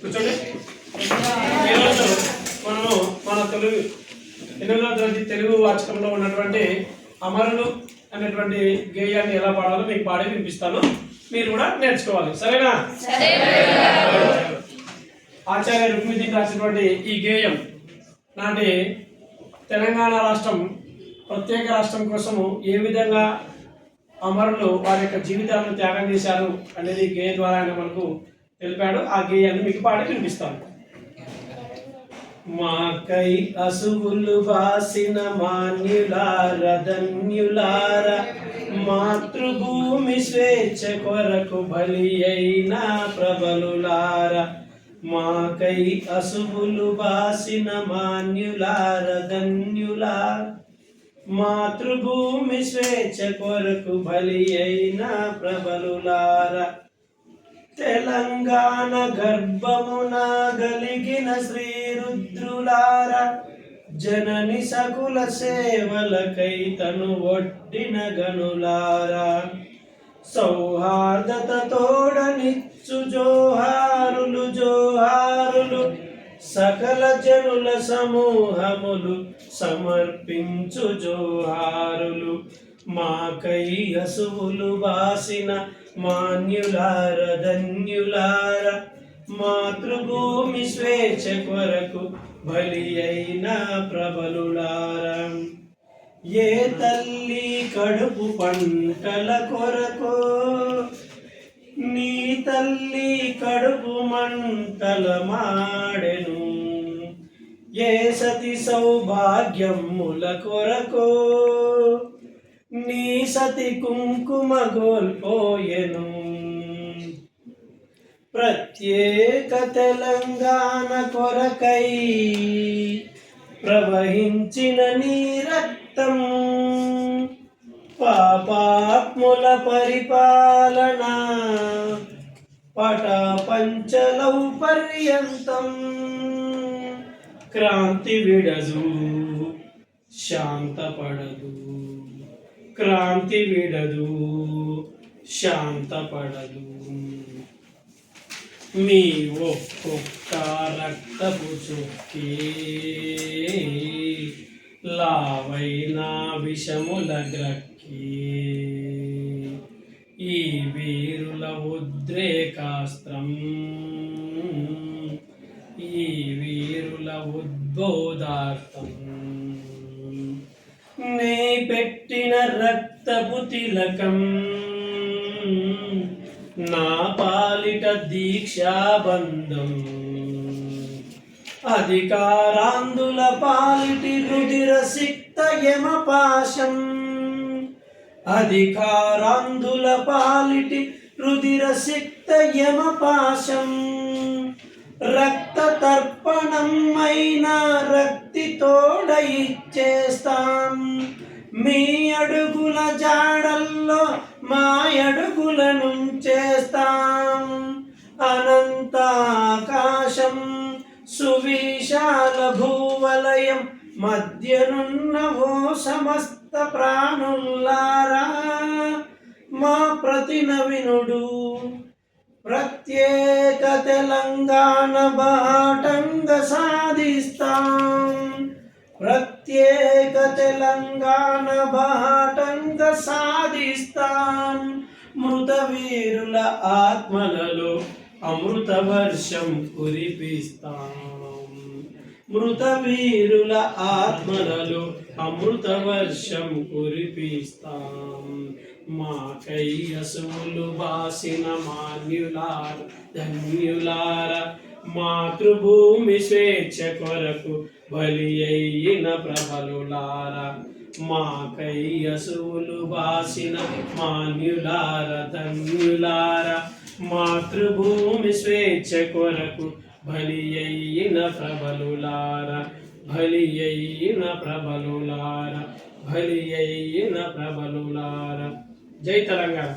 కూర్చోండి. ఈరోజు మనము మన తెలుగు ఎనిమిదవ తరగతి తెలుగు వాచకంలో ఉన్నటువంటి అమరులు అనేటువంటి గేయాన్ని ఎలా పాడాలో మీకు పాడి వినిపిస్తాను. మీరు కూడా నేర్చుకోవాలి. సరేనా? ఆచార్య రుక్మిది రాసినటువంటి ఈ గేయం నాటి తెలంగాణ రాష్ట్రం ప్రత్యేక రాష్ట్రం కోసము ఏ విధంగా అమరులు వారి యొక్క జీవితాలను త్యాగం చేశారు అనేది గేయ ద్వారా మనకు తెలిపాడు. ఆ గేయాన్ని మీకు పాడి వినిపిస్తాను. మాకై అసువులు బాసిన మాన్యులార ధన్యులార మాతృభూమి స్వేచ్ఛ కొరకు బలి అయిన ప్రబలులార. మాకై అసువులు బాసిన మాన్యులార ధన్యులార మాతృభూమి స్వేచ్ఛ కొరకు బలి అయిన ప్రబలులార. తెలంగాణ గర్భమున గలిగిన శ్రీ రుద్రులార జనని సకుల సేవలకై తను ఒడ్డిన గనులారా. సౌహార్దత తోడనిచ్చు జోహారులు జోహారులు సకల జనుల సమూహములు సమర్పించు జోహారులు. మాకై అసువులు బాసిన మాన్యులార ధన్యులార మాతృభూమి స్వేచ్ఛ కొరకు బలి అయిన ప్రబలులార. ఏ తల్లి కడుపు పంటల కొరకు నీ తల్లి కడుపు మంటల మాడెను. ఏ సతి సౌభాగ్యముల కొరకు నీ సతి కుంకుమ గోల్పోయెను ప్రత్యేక తెలంగాణ కొరకై ప్రవహించిన నీ రక్తం పాపాత్ముల పరిపాలన పట పంచలౌ పర్యంతం క్రాంతి విడదు శాంతపడదు. క్రాంతి విడదు శాంతపడదు. మీ ఒక్కొక్క రక్తపు చుక్కి లావైన విషముల గ్రక్కి. ఈ వీరుల ఉద్రేకాస్త్రం ఈ వీరుల ఉద్బోధార్థం. నీ పెట్టిన రక్తపు తిలకం. నా పాలిట దీక్షాబంధం. అధికారాందుల పాలిటి రుదిర సిక్త యమ పాశం. అధికారాందుల పాలిటి రుదిర సిక్త యమ పాశం. రక్త తర్పణమైన రక్తి తోడ ఇచ్చేస్తాం మీ అడుగుల జాడల్లో మా అడుగులను చేస్తాం అనంతాకాశం సువిశాల భూవలయం మధ్యనున్న ఓ సమస్త ప్రాణుల్లారా. మా ప్రతినవినుడు ప్రత్యేక తెలంగాణ బాటంగ సాధిస్తాం. ప్రత్యేక తెలంగాణ బాటంగ సాధిస్తాం. మృత వీరుల ఆత్మలలో అమృత వర్షం కురిపిస్తాం. మృత వీరుల ఆత్మలలో అమృత వర్షం కురిపిస్తాం. మాకై అసువులు బాసిన మాన్యులార ధన్యులార మాతృభూమి స్వేచ్ఛ కొరకు బలి అయిన ప్రభలులార మాకై అసువులు బాసిన మాన్యులార ధన్యులార మాతృభూమి స్వేచ్ఛ కొరకు బలి అయిన ప్రబలులార బలి అయిన ప్రబలులార. బలి అయిన ప్రబలులార జై తెలంగాణ.